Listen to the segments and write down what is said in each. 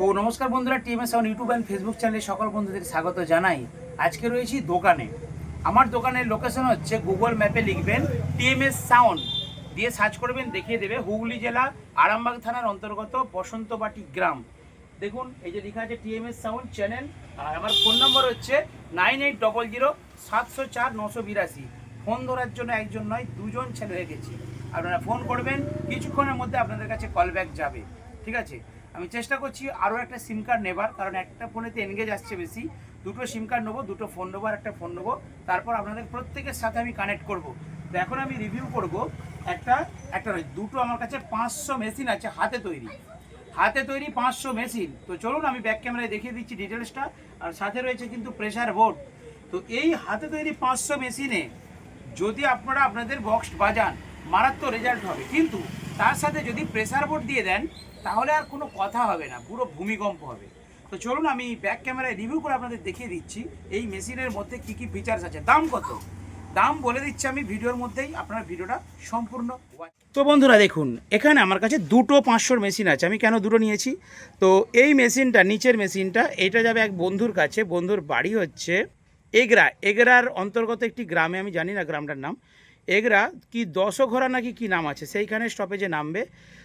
So নমস্কার বন্ধুরা, TMS sound YouTube and Facebook চ্যানেলে সকল বন্ধুদের স্বাগত জানাই। আজকে রয়েছি দোকানে। আমার দোকানের লোকেশন হচ্ছে গুগল ম্যাপে লিখবেন টিএমএস সাউন্ড দিয়ে সার্চ করবেন, দেখিয়ে দেবে হুগলি জেলা, আরামবাগ থানার অন্তর্গত বসন্তবাটি গ্রাম। দেখুন, এই যে লেখা আছে টিএমএস সাউন্ড চ্যানেল আর আমার ফোন নম্বর হচ্ছে নাইন এইট ডবল জিরো সাতশো চার নশো বিরাশি ফোন ধরার জন্য একজন নয়, দুজন ছেলে রেখেছি। আপনারা ফোন করবেন, কিছুক্ষণের মধ্যে আপনাদের কাছে কল ব্যাক যাবে। ঠিক আছে? আমি চেষ্টা করছি আরও একটা সিম কার্ড নেবার, কারণ একটা ফোনেতে এনগেজ আসছে বেশি। দুটো সিম কার্ড নেব, দুটো ফোন নেব আর একটা ফোন নেব। তারপর আপনাদের প্রত্যেকের সাথে আমি কানেক্ট করব। তো এখন আমি রিভিউ করব একটা একটা নয়, দুটো আমার কাছে পাঁচশো মেশিন আছে হাতে তৈরি। হাতে তৈরি পাঁচশো মেশিন তো চলুন আমি ব্যাক ক্যামেরায় দেখিয়ে দিচ্ছি ডিটেলসটা আর সাথে রয়েছে কিন্তু প্রেশার বোর্ড তো এই হাতে তৈরি পাঁচশো মেশিনে যদি আপনারা আপনাদের বক্স বাজান, মারাত্মক রেজাল্ট হবে। কিন্তু তার সাথে যদি প্রেসার বোর্ড দিয়ে দেন, তাহলে আর কোনো কথা হবে না, পুরো ভূমিকম্প হবে। তো চলুন আমি ব্যাক ক্যামেরায় রিভিউ করে আপনাদের দেখিয়ে দিচ্ছি, এই মেশিনের মধ্যে কি কি ফিচার্স আছে। দাম কত? দাম বলে দিচ্ছি আমি ভিডিওর মধ্যেই, আপনার ভিডিওটা সম্পূর্ণ তো বন্ধুরা দেখুন, এখানে আমার কাছে দুটো পাঁচশোর মেশিন আছে। আমি কেন দুটো নিয়েছি? তো এই মেশিনটা নিচের মেশিনটা এটা যাবে এক বন্ধুর কাছে। বন্ধুর বাড়ি হচ্ছে এগরা। এগরার অন্তর্গত একটি গ্রামে, আমি জানি না গ্রামটার নাম। এগরা কি দশঘরা নাকি কি নাম আছে? সেইখানে স্টপেজে নামবে।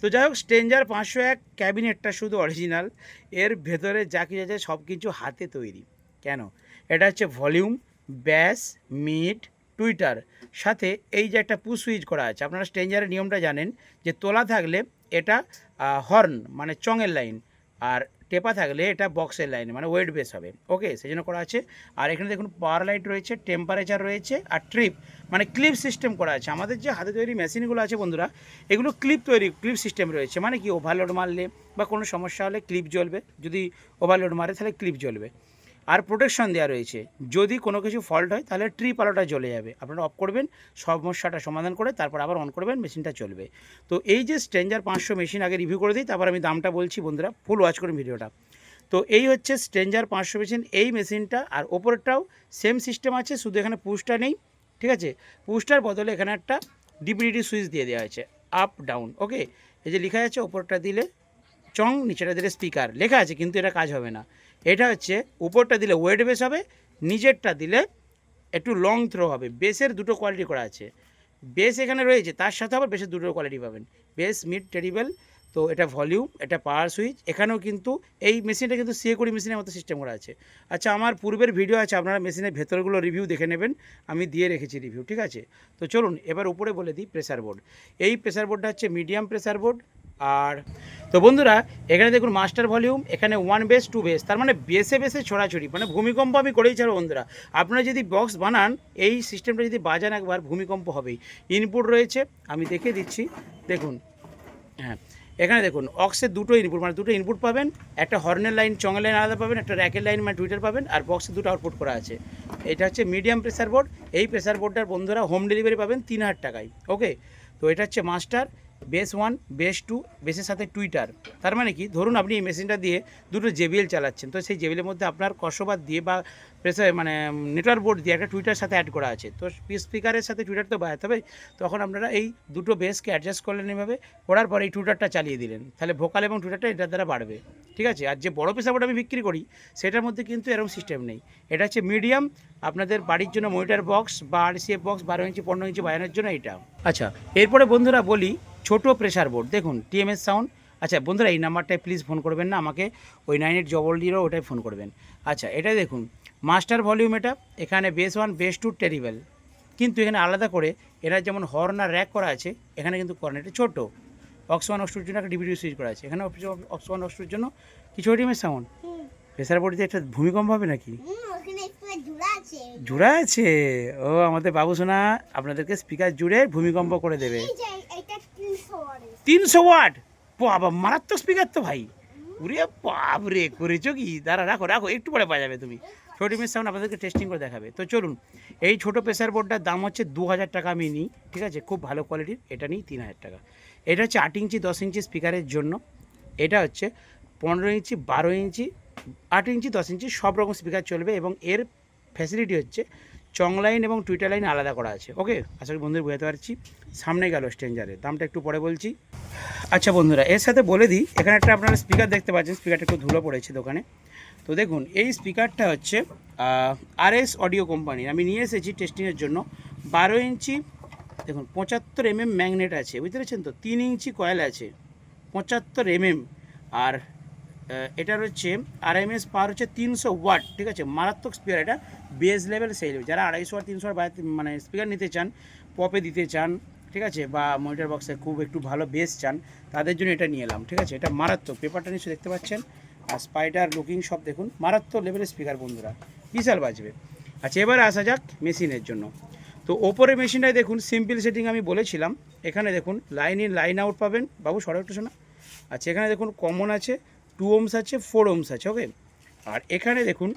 তো যাই হোক স্ট্রেঞ্জার পাঁচশো এক ক্যাবিনেটটা শুধু অরিজিনাল এর ভেতরে যা কিছু আছে সব কিছু হাতে তৈরি। কেন? এটা হচ্ছে ভলিউম ব্যাস মিট টুইটার সাথে এই যে একটা পুশ সুইচ করা আছে, আপনারা স্ট্রেঞ্জারের নিয়মটা জানেন যে তোলা থাকলে এটা হর্ন মানে চঙের লাইন আর টেপা থাকলে এটা বক্সের লাইনে মানে ওয়েট বেস হবে। ওকে? সেই জন্য করা আছে। আর এখানে দেখুন, পাওয়ার লাইট রয়েছে, টেম্পারেচার রয়েছে, আর ট্রিপ মানে ক্লিপ সিস্টেম করা আছে। আমাদের যে হাতে তৈরি মেশিনগুলো আছে বন্ধুরা, এগুলো ক্লিপ তৈরি, ক্লিপ সিস্টেম রয়েছে। মানে কি, ওভারলোড মারলে বা কোনো সমস্যা হলে ক্লিপ জ্বলবে। যদি ওভারলোড মারে, তাহলে ক্লিপ জ্বলবে। আর প্রোটেকশন দেওয়া রয়েছে। যদি কোনো কিছু ফল্ট হয়, তাহলে ট্রি আলোটা জ্বলে যাবে। আপনারা অফ করবেন সমস্যাটা সমাধান করে তারপর আবার অন করবেন মেশিনটা চলবে। তো এই যে স্ট্রেঞ্জার পাঁচশো মেশিন আগে রিভিউ করে দিই, তারপর আমি দামটা বলছি বন্ধুরা ফুল ওয়াচ করুন ভিডিওটা। তো এই হচ্ছে স্ট্রেঞ্জার পাঁচশো মেশিন এই মেশিনটা আর ওপরেরটাও সেম সিস্টেম আছে, শুধু এখানে পুশটা নেই, ঠিক আছে? পুশটার বদলে এখানে একটা ডিপিডিটি সুইচ দিয়ে দেওয়া আছে আপ ডাউন ওকে এই যে লেখা আছে, ওপরটা দিলে চং, নিচেটা দিলে স্পিকার লেখা আছে, কিন্তু এটা কাজ হবে না। এটা হচ্ছে উপরটা দিলে ওয়েট বেস হবে, নিজেরটা দিলে একটু লং থ্রো হবে। বেসের দুটো কোয়ালিটি করা আছে। বেস এখানে রয়েছে, তার সাথে আবার বেসের দুটো কোয়ালিটি পাবেন। বেস মিড টেরিবেল তো এটা ভলিউম এটা পাওয়ার সুইচ এখানেও কিন্তু এই মেশিনটা কিন্তু সিএ কুড়ি মেশিনের মতো সিস্টেম করা আছে। আচ্ছা আমার পূর্বের ভিডিও আছে, আপনারা মেশিনের ভেতরগুলো রিভিউ দেখে নেবেন, আমি দিয়ে রেখেছি রিভিউ ঠিক আছে? তো চলুন, এবার উপরে বলে দিই প্রেসার বোর্ড এই প্রেসার বোর্ডটা হচ্ছে মিডিয়াম প্রেসার বোর্ড আর তো বন্ধুরা, এখানে দেখুন মাস্টার ভলিউম এখানে ওয়ান বেস টু বেস তার মানে বেসে বেসে ছড়াছড়ি মানে ভূমিকম্প আমি করেই ছাড়ো বন্ধুরা। আপনারা যদি বক্স বানান, এই সিস্টেমটা যদি বাজান একবার, ভূমিকম্প হবেই। ইনপুট রয়েছে, আমি দেখে দিচ্ছি, দেখুন হ্যাঁ এখানে দেখুন অক্সের দুটো ইনপুট মানে দুটো ইনপুট পাবেন, একটা হর্নের লাইন চঙের লাইন আলাদা পাবেন, একটা র্যাকের লাইন মানে টুইটার পাবেন, আর বক্সে দুটো আউটপুট করা আছে। এটা হচ্ছে মিডিয়াম প্রেসার বোর্ড এই প্রেসার বোর্ডটার বন্ধুরা হোম ডেলিভারি পাবেন তিন হাজার টাকায় ওকে তো এটা হচ্ছে master bass one, bass two, বেসের সাথে টুইটার। তার মানে কি? ধরুন আপনি এই মেশিনটা দিয়ে দুটো জেবিএল চালাচ্ছেন, তো সেই জেবিএলের মধ্যে আপনার কসবাদ দিয়ে বা প্রেসার মানে নেটওয়ার্ক বোর্ড দিয়ে একটা টুইটার সাথে অ্যাড করা আছে। তো স্পিকারের সাথে টুইটার তো বাজাতে হবে, তখন আপনারা এই দুটো বেসকে অ্যাডজাস্ট করলেন এভাবে করার পর এই টুইটারটা চালিয়ে দিলেন। তাহলে ভোকাল এবং টুইটারটা এটার দ্বারা বাড়বে, ঠিক আছে? আর যে বড় প্রেসার বোর্ড আমি বিক্রি করি, সেটার মধ্যে কিন্তু এরকম সিস্টেম নেই। এটা হচ্ছে মিডিয়াম আপনাদের বাড়ির জন্য মনিটার বক্স বা আরসিএফ বক্স বারো ইঞ্চি, পনেরো ইঞ্চি বাজানোর জন্য এটা আচ্ছা এরপরে বন্ধুরা বলি ছোট প্রেসার বোর্ড দেখুন টিএমএস সাউন্ড আচ্ছা বন্ধুরা এই নাম্বারটায় প্লিজ ফোন করবেন না আমাকে ওই নাইন এইট জবল জিরো ওটাই ফোন করবেন। আচ্ছা এটা দেখুন মাস্টার ভলিউম এটা এখানে bass one bass two terrible কিন্তু এখানে আলাদা করে এরা যেমন হর্ন আর র্যাক করা আছে এখানে কিন্তু করেন এটা ছোটো। অক্স ওয়ান অক্সটুর জন্য একটা ডিভিডি সুইচ করা আছে। এখানে অক্স ওয়ান অক্সটুর জন্য কিছু টিএমএস সাউন্ড প্রেসার বোর্ড দিয়ে একটা ভূমিকম্প হবে নাকি? জোড়া আছে। ও আমাদের বাবু সোনা আপনাদেরকে স্পিকার জুড়ে ভূমিকম্প করে দেবে। যে তিনশো ওয়াট। বাবা, মারাত্মক স্পিকার তো ভাই। উরে বাপ রে করেছ কি? দাঁড়া, রাখো রাখো, একটু পরে পাওয়া যাবে তুমি। ছোটো মেয়ের সাউন্ড আপনাদেরকে টেস্টিং করে দেখাবে। তো চলুন, এই ছোটো প্রেসার বোর্ডটার দাম হচ্ছে দু হাজার টাকা আমি নিই, ঠিক আছে? খুব ভালো কোয়ালিটির এটা নিই তিন হাজার টাকা। এটা হচ্ছে আট ইঞ্চি, দশ ইঞ্চি স্পিকারের জন্য। এটা হচ্ছে পনেরো ইঞ্চি, বারো ইঞ্চি, আট ইঞ্চি, দশ ইঞ্চি, সব রকম স্পিকার চলবে এবং এর ফ্যাসিলিটি হচ্ছে চং লাইন এবং টুইটার লাইন আলাদা করা আছে। ওকে আশা করি বন্ধুরা বোঝাতে পারছি। সামনে গেল স্ট্রেঞ্জারের দামটা একটু পরে বলছি। আচ্ছা বন্ধুরা, এর সাথে বলে দিই, এখানে একটা আপনারা স্পিকার দেখতে পাচ্ছেন। স্পিকারটা একটু ধুলো পড়েছে দোকানে। তো দেখুন, এই স্পিকারটা হচ্ছে আর এস অডিও কোম্পানি আমি নিয়ে এসেছি টেস্টিংয়ের জন্য। বারো ইঞ্চি, দেখুন, পঁচাত্তর এমএম ম্যাগনেট আছে। বুঝতে পেরেছেন তো? তিন ইঞ্চি কয়েল আছে। পঁচাত্তর এমএম আর এটার হচ্ছে আর এম এস পাওয়ার হচ্ছে তিনশো ওয়াট ঠিক আছে? মারাত্মক স্পিকার এটা। বেস লেভেল সেই level। যারা আড়াইশো আর তিনশো মানে স্পিকার নিতে চান পপে দিতে চান, ঠিক আছে, বা মনিটর বক্সে খুব একটু ভালো বেস চান, তাদের জন্য এটা নিয়ে এলাম, ঠিক আছে? এটা মারাত্মক। পেপারটা নিশ্চয়ই দেখতে পাচ্ছেন? আর স্পাইডার লুকিং সব দেখুন, মারাত্মক লেভেলের স্পিকার বন্ধুরা। বিশাল বাজবে। আচ্ছা এবারে আসা যাক মেশিনের জন্য। তো ওপরের মেশিনটায় দেখুন সিম্পল সেটিং আমি বলেছিলাম। এখানে দেখুন লাইন ইন লাইন আউট পাবেন। বাবু, সরো একটু শোনা। আচ্ছা এখানে দেখুন কমন আছে টু ওমস আছে ফোর ওমস আছে ওকে আর এখানে দেখুন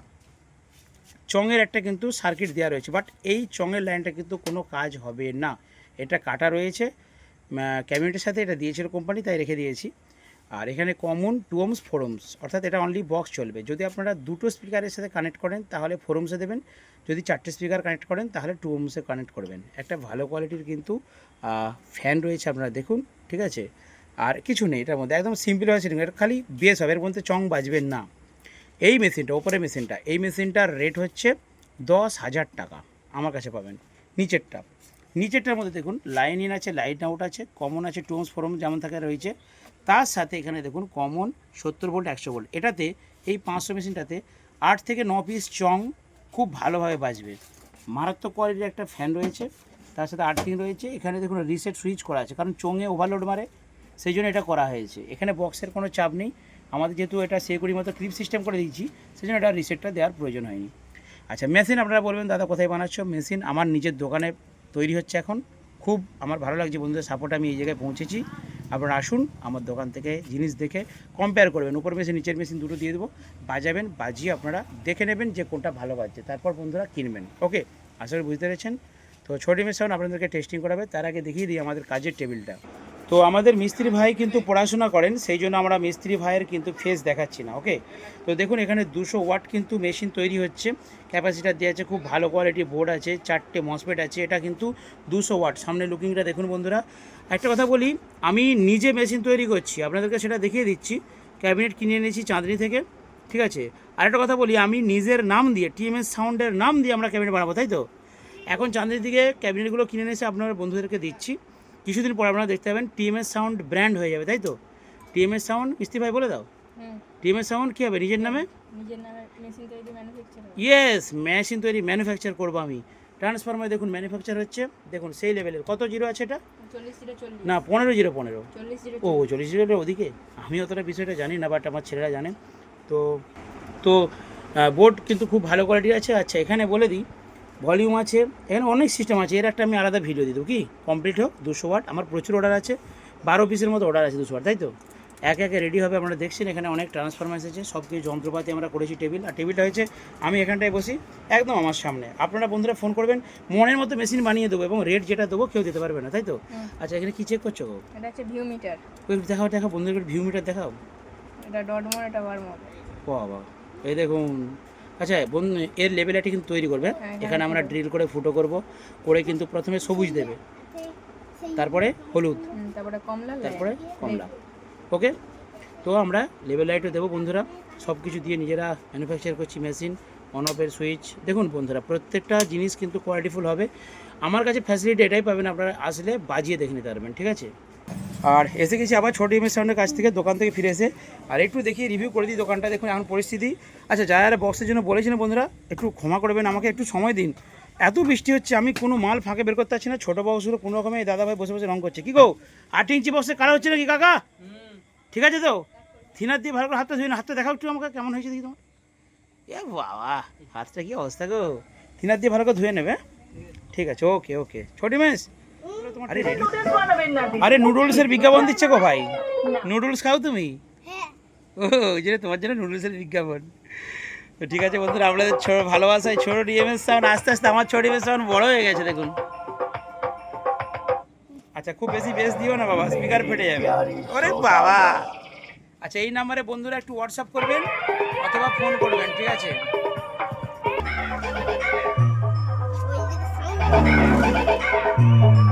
চঙের একটা কিন্তু সার্কিট দেওয়া রয়েছে বাট এই চঙের লাইনটা কিন্তু কোনো কাজ হবে না। এটা কাটা রয়েছে ক্যাবিনেটের সাথে এটা দিয়েছিল কোম্পানি তাই রেখে দিয়েছি। আর এখানে common two ohms four ohms অর্থাৎ এটা অনলি বক্স চলবে। যদি আপনারা দুটো স্পিকারের সাথে কানেক্ট করেন, তাহলে ফোর ওমসে দেবেন। যদি চারটে স্পিকার কানেক্ট করেন, তাহলে টু ওমসে কানেক্ট করবেন। একটা ভালো কোয়ালিটির কিন্তু ফ্যান রয়েছে আপনারা দেখুন, ঠিক আছে? আর কিছু নেই, এটার মধ্যে একদম সিম্পল হয় এটা খালি বেস হবে, এর মধ্যে চং বাজবেন না। এই মেশিনটা ওপরে মেশিনটা, এই মেশিনটার রেট হচ্ছে দশ হাজার টাকা। আমার কাছে পাবেন। নিচেরটা, নিচেরটার মধ্যে দেখুন লাইন ইন আছে লাইন আউট আছে কমন আছে টুমস ফোরম যেমন থাকে রয়েছে। তার সাথে এখানে দেখুন কমন সত্তর ভোল্ট একশো ভোল্ট এটাতে, এই পাঁচশো মেশিনটাতে আট থেকে ন পিস চং খুব ভালোভাবে বাজবে। মারাত্মক কোয়ালিটির একটা ফ্যান রয়েছে। তার সাথে আর্থিং রয়েছে। এখানে দেখুন রিসেট সুইচ করা আছে। কারণ চোঙে ওভারলোড মারে। সেই জন্য এটা করা হয়েছে। এখানে বক্সের কোনো চাপ নেই। আমাদের যেহেতু এটা সেকুরি মতো ক্লিপ সিস্টেম করে দিয়েছি সেই জন্য এটা রিসেটটা দেওয়ার প্রয়োজন হয়নি। আচ্ছা মেশিন আপনারা বলবেন, দাদা, কোথায় বানাচ্ছ? মেশিন আমার নিজের দোকানে তৈরি হচ্ছে এখন। খুব আমার ভালো লাগছে, বন্ধুদের সাপোর্ট আমি এই জায়গায় পৌঁছেছি। আপনারা আসুন, আমার দোকান থেকে জিনিস দেখে কম্পেয়ার করবেন। উপর মেশিন নিচের মেশিন দুটো দিয়ে দেবো। বাজাবেন, বাজিয়ে আপনারা দেখে নেবেন যে কোনটা ভালো বাজছে। তারপর বন্ধুরা কিনবেন। ওকে আশা করি বুঝতে পেরেছেন? তো ছোটি মেশিন আপনাদেরকে টেস্টিং করাবে। তার আগে দেখিয়ে দিই আমাদের কাজের টেবিলটা তো আমাদের মিস্ত্রি ভাই কিন্তু পড়াশোনা করেন, সেই জন্য আমরা মিস্ত্রি ভাইয়ের কিন্তু ফেস দেখাচ্ছি না ওকে তো দেখুন, এখানে দুশো ওয়াট কিন্তু মেশিন তৈরি হচ্ছে। ক্যাপাসিটার দেওয়া আছে, খুব ভালো কোয়ালিটি বোর্ড আছে, চারটে মসপেট আছে, এটা কিন্তু দুশো ওয়াট। সামনে লুকিংটা দেখুন বন্ধুরা। একটা কথা বলি, আমি নিজে মেশিন তৈরি করছি, আপনাদেরকে সেটা দেখিয়ে দিচ্ছি। ক্যাবিনেট কিনে এনেছি চাঁদনি থেকে, ঠিক আছে? আরেকটা কথা বলি, আমি নিজের নাম দিয়ে টিএমএস সাউন্ডের নাম দিয়ে আমরা ক্যাবিনেট বানাবো, তাই তো? এখন চাঁদনির দিকে ক্যাবিনেটগুলো কিনে এনেছে, আপনার বন্ধুদেরকে দিচ্ছি। কিছুদিন পর আপনারা দেখতে পাবেন টিএমএস সাউন্ড ব্র্যান্ড হয়ে যাবে তাই তো? টিএমএস সাউন্ড মিস্ত্রি ভাই বলে দাও। টিএমএস সাউন্ড কী হবে? নিজের নামে? নিজের নামে মেশিন তৈরি ম্যানুফ্যাকচার ইয়েস মেশিন তৈরি ম্যানুফ্যাকচার করব আমি। ট্রান্সফরমার দেখুন ম্যানুফ্যাকচার হচ্ছে। দেখুন সেই লেভেলের কত জিরো আছে এটা? জিরো না পনেরো জিরো পনেরো। জিরো ও চল্লিশ। জিরোর ওদিকে? আমি অতটা বিষয়টা জানি না বাট আমার ছেলেরা জানে। তো তো বোর্ড কিন্তু খুব ভালো কোয়ালিটির আছে। আচ্ছা এখানে বলে দিই ভলিউম আছে এখানে অনেক সিস্টেম আছে এর একটা আমি আলাদা ভিডিও দিয়ে দেবো কি? কমপ্লিট হোক দুশো ওয়াট আমার প্রচুর অর্ডার আছে বারো পিসের মতো অর্ডার আছে দুশো ওয়াট তাই তো? একে একে রেডি হবে আপনারা দেখছেন এখানে অনেক ট্রান্সফরমার এসেছে সব কিছু যন্ত্রপাতি আমরা করেছি টেবিল আর টেবিলটা হয়েছে আমি এখানটায় বসি একদম আমার সামনে। আপনারা বন্ধুরা ফোন করবেন মনের মতো মেশিন বানিয়ে দেবো এবং রেট যেটা দেবো কেউ দিতে পারবে না তাই তো? আচ্ছা এখানে কী চেক করছ? এটা হচ্ছে ভিউ মিটার ওই দেখাও দেখাও বন্ধুদের ভিউ মিটার দেখাও। এটা ডট মোড এটা বার মোড বাবা এই দেখুন আচ্ছা বন্ধু এর লেভেলটা কিন্তু তৈরি করবে। হ্যাঁ, এখানে আমরা ড্রিল করে ফুটো করব করে কিন্তু প্রথমে সবুজ দেবে। তারপরে হলুদ। তারপরে কমলা তারপরে কমলা। ওকে তো আমরা লেভেল লাইটও দেবো বন্ধুরা। সব কিছু দিয়ে নিজেরা ম্যানুফ্যাকচার করছি মেশিন অন অফের সুইচ দেখুন বন্ধুরা প্রত্যেকটা জিনিস কিন্তু কোয়ালিটিফুল হবে। আমার কাছে ফ্যাসিলিটি এটাই পাবেন আপনারা আসলে বাজিয়ে দেখে নিতে পারবেন ঠিক আছে? আর এসে গেছি আবার ছোট ইমেজ সাউন্ডের কাছ থেকে, দোকান থেকে ফিরে এসে। আর একটু দেখি রিভিউ করে দিই দোকানটা, দেখুন এখন পরিস্থিতি। আচ্ছা যারা বক্সের জন্য বলেছিলেন বন্ধুরা, একটু ক্ষমা করবেন, আমাকে একটু সময় দিন। এত বৃষ্টি হচ্ছে, আমি কোনো মাল ফাঁকে বের করতে পারছি না। ছোটো বক্সগুলো কোনো রকমে দাদা ভাই বসে বসে রং করছে। কি গো? আট ইঞ্চি বক্সে কারা হচ্ছে নাকি কাকা? ঠিক আছে তো? থিনার দিয়ে ভালো করে হাতটা ধুয়ে না হাতটা দেখাও একটু আমাকে, কেমন হয়েছে দেখি তোমার। এ বাবা, হাতটা কি অবস্থা গো? থিনার দিয়ে ভালো করে ধুয়ে নেবে হ্যাঁ? ঠিক আছে ওকে ওকে ছোটি মেস আরে নুডলসের বিজ্ঞাপন দিচ্ছে গো ভাই? নুডলস খাও তুমি? হ্যাঁ। ও ওই জন্য তোমার জন্য নুডলসের বিজ্ঞাপন। তো ঠিক আছে বন্ধুরা আপনাদের ছোট ভালোবাসায় ছোট ডিএমএস সাউন্ড আস্তে আস্তে আমার ছোট ডিএমএস সাউন্ড বড় হয়ে গেছে দেখুন। আচ্ছা খুব বেশি বেশ দিও না বাবা স্পিকার ফেটে যাবে। ওরে বাবা! আচ্ছা এই নাম্বারে বন্ধুরা একটু হোয়াটসঅ্যাপ করবেন অথবা ফোন করবেন ঠিক আছে? ওই